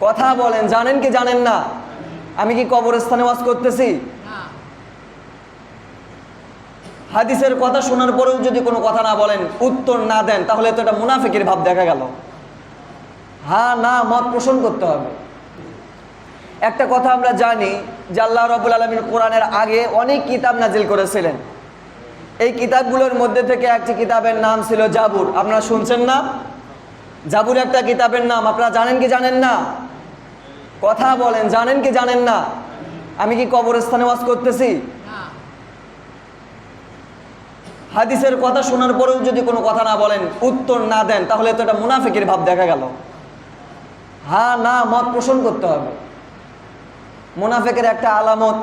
কথা বলেন, জানেন কি জানেন না? আমি কি কবরস্থানে ওয়াজ করতেছি? হাদিসের কথা শোনার পরেও যদি কোনো কথা না বলেন, উত্তর না দেন, তাহলে তো এটা মুনাফিকের ভাব দেখা গেল। হ্যাঁ না, মত পোষণ করতে হবে। একটা কথা আমরা জানি যে আল্লাহ রবুল আলমীর কোরআনের আগে অনেক কিতাব নাজিল করেছিলেন। এই কিতাবগুলোর মধ্যে থেকে একটি কিতাবের নাম ছিল জাবুর। আপনারা শুনছেন না? জাবুর একটা কিতাবের নাম। আপনারা জানেন কি জানেন না? কথা বলেন, জানেন কি জানেন না? আমি কি কবরস্থানে ওয়াজ করতেছি? হাদিসের কথা শোনার পরেও যদি কোনো কথা না বলেন, উত্তর না দেন, তাহলে তো এটা মুনাফিকের ভাব দেখা গেল। হ্যাঁ না, মত পোষণ করতে হবে। মুনাফিকের একটা আলামত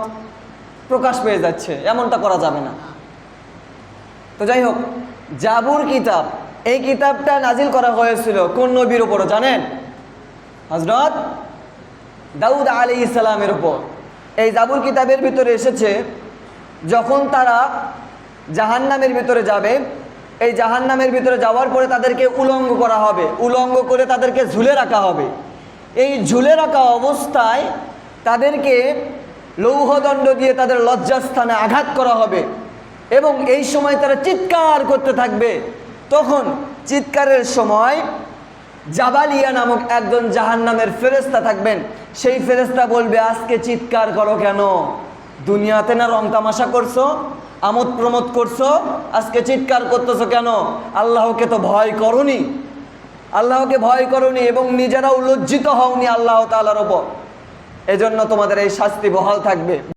প্রকাশ পেয়ে যাচ্ছে, এমনটা করা যাবে না। তো যাই হোক, জাবুর কিতাব, এই কিতাবটা নাজিল করা হয়েছিল কোন নবীর উপর জানেন? হজরত দাউদ আলী ইসলামের উপর। এই জাবুর কিতাবের ভিতরে এসেছে, যখন তারা জাহান্নামের ভিতরে যাবে, এই জাহান্নামের ভিতরে যাওয়ার পরে তাদেরকে উলঙ্গ করা হবে, উলঙ্গ করে তাদেরকে ঝুলে রাখা হবে। এই ঝুলে রাখা অবস্থায় তাদেরকে লৌহদণ্ড দিয়ে তাদের লজ্জাস্থানে আঘাত করা হবে এবং এই সময় তারা চিৎকার করতে থাকবে। তখন চিৎকারের সময় জাবালিয়া নামক একজন জাহান্নামের ফেরেস্তা থাকবেন। সেই ফেরেস্তা বলবে, আজকে চিৎকার করো কেন? দুনিয়াতে না রং তামাশা করছ? আমোদ প্রমোদ করছ? আজকে চিৎকার করতেছো কেন? আল্লাহকে তো ভয় করনি। আল্লাহকে ভয় করনি এবং নিজেরাও লজ্জিত হওনি আল্লাহ তালার ওপর। এজন্য তোমাদের এই শাস্তি বহাল থাকবে।